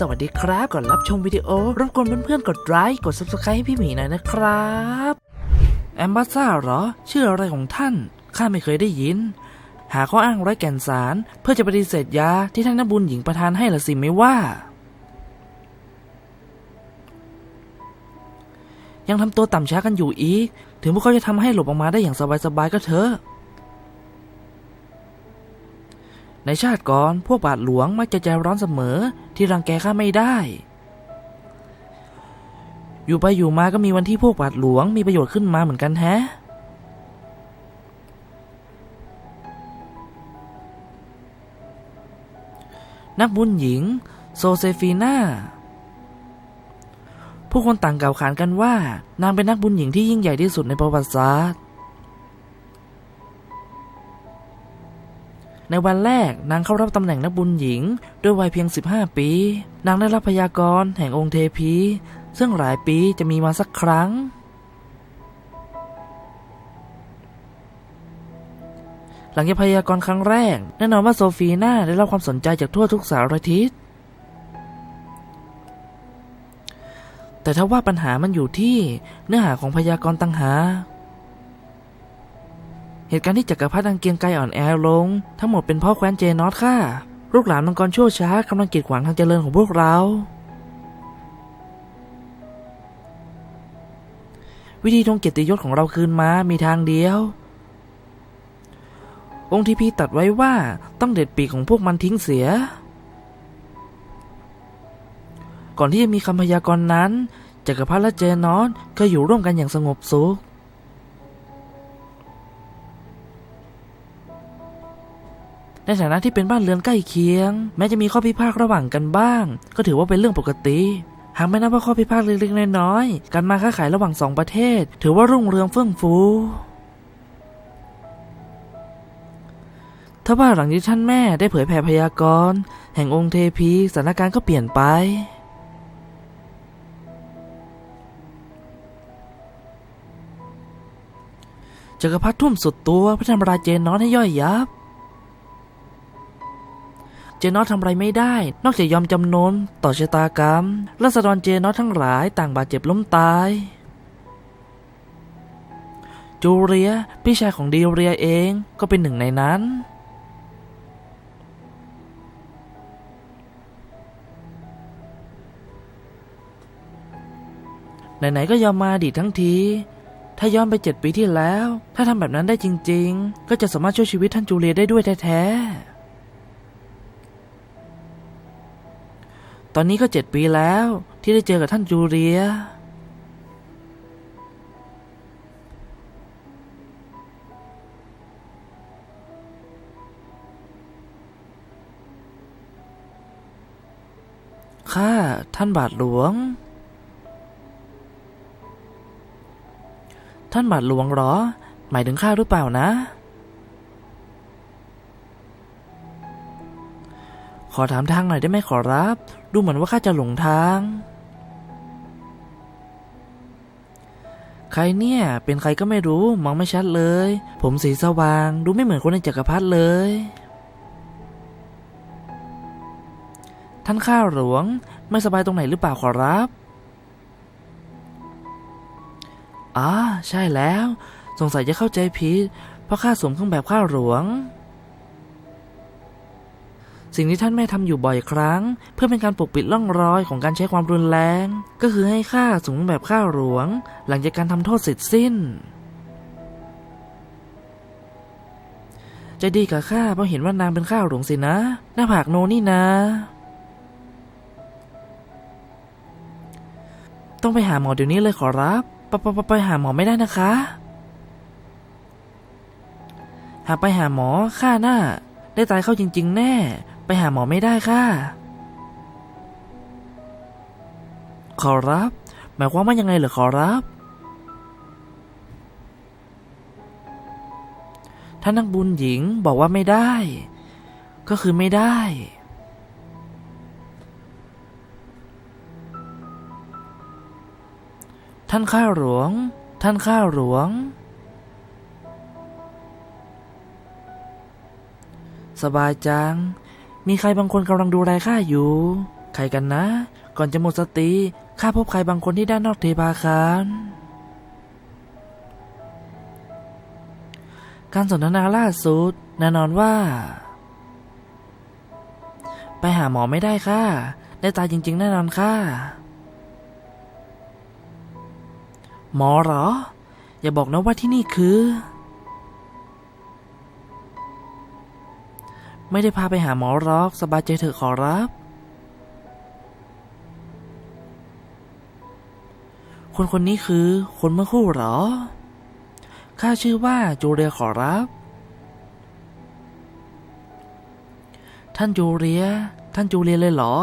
สวัสดีครับก่อนรับชมวิดีโอรบกวนเพื่อนๆกดไลค์กด subscribe ให้พี่หมีหน่อยนะครับแอมบาซ่าเหรอ ชื่ออะไรของท่านข้าไม่เคยได้ยิน หาข้ออ้างไร้แก่นสาร เพื่อจะปฏิเสธยาที่ท่านนบุญหญิงประทานให้ละสิไม่ว่า ยังทำตัวต่ำช้ากันอยู่อีก ถึงพวกเขาจะทำให้หลบออกมาได้อย่างสบายๆก็เถอะในชาติก่อน พวกบาทหลวงมักจะใจร้อนเสมอ ที่รังแกข้าไม่ได้ อยู่ไปอยู่มาก็มีวันที่พวกบาทหลวงมีประโยชน์ขึ้นมาเหมือนกันแฮะนักบุญหญิง โซเซฟีนาผู้คนต่างกล่าวขานกันว่า นางเป็นนักบุญหญิงที่ยิ่งใหญ่ที่สุดในประวัติศาสตร์ ในวันแรกนางเข้ารับตำแหน่งนักบุญหญิง ด้วยวัยเพียง 15 ปี นางได้รับพยากรณ์แห่งองค์เทพี ซึ่งหลายปีจะมีมาสักครั้ง หลังจากพยากรณ์ครั้งแรก แน่นอนว่าโซฟีน่าได้รับความสนใจจากทั่วทุกสารทิศแต่ถ้าว่าปัญหามันอยู่ที่เนื้อหาของพยากรณ์ต่างหาก เหตุการณ์ที่จักรพรรดิอังเกียงไกรอ่อนแอลง ทั้งหมดเป็นเพ่อแคว้นเจนอสค่ะลูกหลานมังกรชั่วช้ากำลังกีดขวางทางเจริญของพวกเรา วิธีทวงเกียรติยศของเราคืนมา มีทางเดียว องค์ที่พี่ตัดไว้ว่าต้องเด็ดปีกของพวกมันทิ้งเสีย ก่อนที่จะมีคำพยากรณ์นั้นจักรพรรดิและเจนอสเคยอยู่ร่วมกันอย่างสงบสุข ในฐานะที่เป็นบ้านเรือนใกล้เคียง แม้จะมีข้อพิพาทระหว่างกันบ้าง ก็ถือว่าเป็นเรื่องปกติ หากไม่นับว่าข้อพิพาทเล็กๆน้อยๆการมาค้าขายระหว่างสองประเทศ ถือว่ารุ่งเรืองเฟื่องฟูถ้าว่าหลังที่ท่านแม่ได้เผยแผ่พยากรณ์แห่งองค์เทพีสถานการณ์ก็เปลี่ยนไป จักรพรรดิทุ่มสุดตัวเพื่อทำลายเจนนอสให้ย่อยยับ จนอสทำอะไรไม่ได้ นอกจากยอมจำนนต่อชะตากรรมรัษฎรเจนอสทั้งหลายต่างบาดเจ็บล้มตาย จูเรียพี่ชายของดีเรียเองก็เป็นหนึ่งในนั้นไหนๆก็ยอมมาดีทั้งที ถ้าย้อนไปเจ็ดปีที่แล้ว ถ้าทำแบบนั้นได้จริง ๆ ก็จะสามารถช่วยชีวิตท่านจูเลียได้ด้วยแท้ๆ ตอนนี้ก็เจ็ดปีแล้วที่ได้เจอกับท่านจูเลีย ข้าท่านบาทหลวง ท่านบาทหลวงหรอ หมายถึงข้าหรือเปล่านะ ขอถามทางหน่อยได้ไหมขอรับ ดูเหมือนว่าข้าจะหลงทาง ใครเนี่ย เป็นใครก็ไม่รู้ มองไม่ชัดเลย ผมสีสว่าง ดูไม่เหมือนคนในจักรพรรดิเลย ท่านข้าหลวง ไม่สบายตรงไหนหรือเปล่าขอรับอ๋อใช่แล้ว สงสัยจะเข้าใจผิด เพราะข้าสวมเครื่องแบบข้าหลวง สิ่งที่ท่านแม่ทำอยู่บ่อยครั้ง เพื่อเป็นการปกปิดร่องรอยของการใช้ความรุนแรง ก็คือให้ข้าสวมเครื่องแบบข้าหลวง หลังจากการทำโทษเสร็จสิ้นจะดีกับข้าเพราะเห็นว่านางเป็นข้าหลวงสินะ หน้าผากโนนี่นะ ต้องไปหาหมอเดี๋ยวนี้เลยขอรับไปไปไปไปหาหมอไม่ได้นะคะ หากไปหาหมอข้าหน้า ได้ตายเข้าจริง ๆ แน่ ไปหาหมอไม่ได้ค่ะ ขอรับ หมายความว่ายังไงเหรอขอรับ ท่านนักบุญหญิงบอกว่าไม่ได้ ก็คือไม่ได้ ท่านข้าหลวง ท่านข้าหลวงสบายจัง มีใครบางคนกำลังดูแลข้าอยู่ ใครกันนะ ก่อนจะหมดสติข้าพบใครบางคนที่ด้านนอกเทพาคารการสนทนาล่าสุดแน่นอนว่า ไปหาหมอไม่ได้ค่ะ ได้ตายจริง ๆ แน่นอนค่ะ หมอเหรอ อย่าบอกนะว่าที่นี่คือ ไม่ได้พาไปหาหมอหรอกสบายใจเถอะขอรับ คนคนนี้คือคนเมื่อคู่หรอ ข้าชื่อว่าจูเลียขอรับ ท่านจูเลีย ท่านจูเลียเลยเหรอ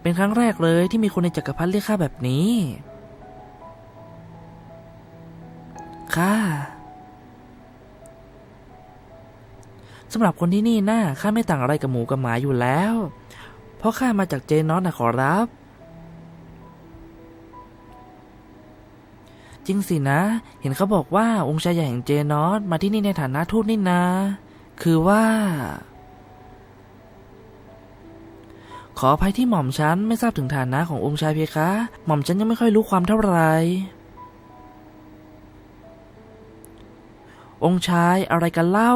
เป็นครั้งแรกเลยที่มีคนในจักรพรรดิเรียกข้าแบบนี้ค่ะ สำหรับคนที่นี่น่าข้าไม่ต่างอะไรกับหมูกับหมาอยู่แล้ว เพราะข้ามาจากเจนอสนะขอรับ จริงสินะ เห็นเขาบอกว่าองค์ชายใหญ่แห่งเจนอสมาที่นี่ในฐานะทูตนี่นาคือว่า ขออภัยที่หม่อมฉันไม่ทราบถึงฐานะขององค์ชายเพคะ หม่อมฉันยังไม่ค่อยรู้ความเท่าไหร่องค์ชายอะไรกันเล่า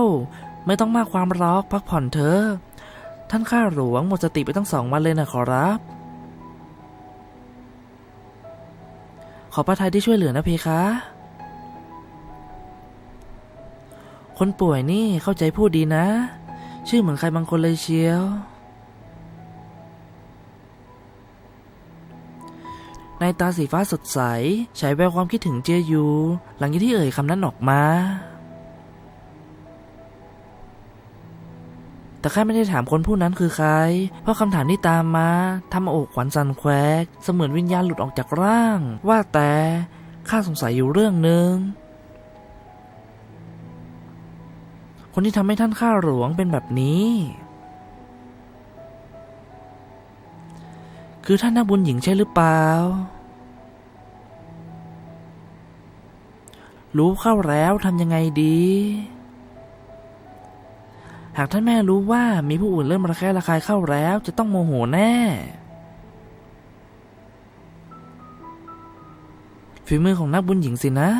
ไม่ต้องมากความรอกพักผ่อนเถอะท่านข้าหลวงหมดสติไปตั้งสองวันเลยนะขอรับ ขอพระทัยที่ช่วยเหลือนะเพคะ คนป่วยนี่เข้าใจพูดดีนะ ชื่อเหมือนใครบางคนเลยเชียว ในตาสีฟ้าสดใสฉายแววความคิดถึงเจียยู หลังจากที่เอ่ยคำนั้นออกมา แต่ข้าไม่ได้ถามคนผู้นั้นคือใคร เพราะคำถามที่ตามมาทำเอาอกขวัญสันแควกเสมือนวิญญาณหลุดออกจากร่าง ว่าแต่ข้าสงสัยอยู่เรื่องหนึ่งคนที่ทำให้ท่านข้าหลวงเป็นแบบนี้ คือท่านนักบุญหญิงใช่หรือเปล่า รู้เข้าแล้วทำยังไงดี หากท่านแม่รู้ว่ามีผู้อื่นเริ่มระแคะระคายเข้าแล้ว จะต้องโมโหแน่ฝีมือของนักบุญหญิงสินะ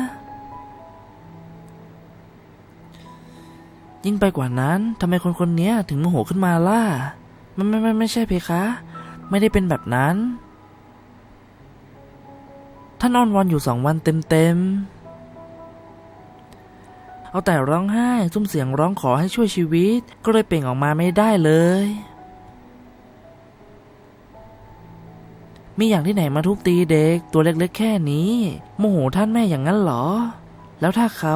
ยิ่งไปกว่านั้นทำไมคนคนนี้ถึงโมโหขึ้นมาล่ะไม่ไม่ไม่ไม่ใช่เพคะ ไม่ได้เป็นแบบนั้น ท่านอ้อนวอนอยู่สองวันเต็มๆ เอาแต่ร้องไห้ซุ้มเสียงร้องขอให้ช่วยชีวิต ก็เลยเปล่งออกมาไม่ได้เลย มีอย่างที่ไหนมาทุบตีเด็กตัวเล็กๆแค่นี้ โมโหท่านแม่อย่างนั้นเหรอ แล้วถ้าเขา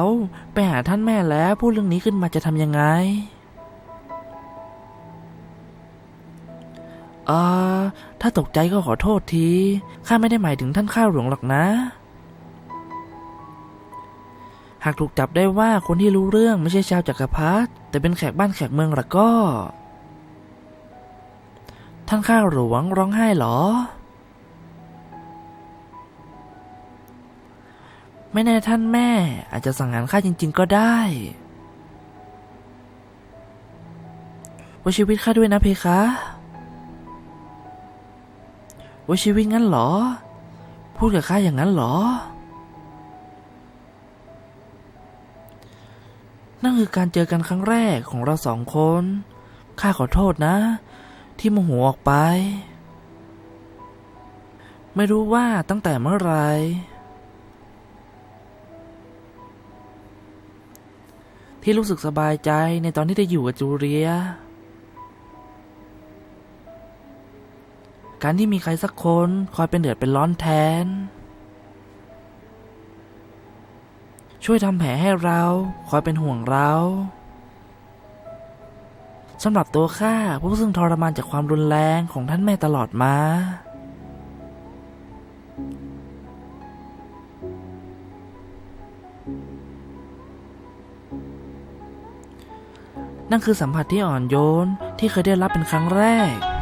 ไปหาท่านแม่แล้วพูดเรื่องนี้ขึ้นมาจะทำยังไงอ่อถ้าตกใจก็ขอโทษที ข้าไม่ได้หมายถึงท่านข้าหลวงหรอกนะ หากถูกจับได้ว่าคนที่รู้เรื่องไม่ใช่ชาวจักรพรรดิแต่เป็นแขกบ้านแขกเมืองละก็ ท่านข้าหลวงร้องไห้เหรอ ไม่แน่ท่านแม่ อาจจะสั่งงานข้าจริง ๆ ก็ได้ไว่าชีวิตข้าด้วยนะเพคะว่าชีวิตงั้นเหรอ พูดกับข้าอย่างนั้นเหรอ นั่นคือการเจอกันครั้งแรกของเราสองคน ข้าขอโทษนะ ที่โมโหออกไป ไม่รู้ว่าตั้งแต่เมื่อไหรที่รู้สึกสบายใจในตอนที่ได้อยู่กับจูเลีย การที่มีใครสักคนคอยเป็นเดือดเป็นร้อนแทน ช่วยทำแผลให้เราคอยเป็นห่วงเราสำหรับตัวข้าผู้ซึ่งทรมานจากความรุนแรงของท่านแม่ตลอดมา นั่นคือสัมผัสที่อ่อนโยนที่เคยได้รับเป็นครั้งแรก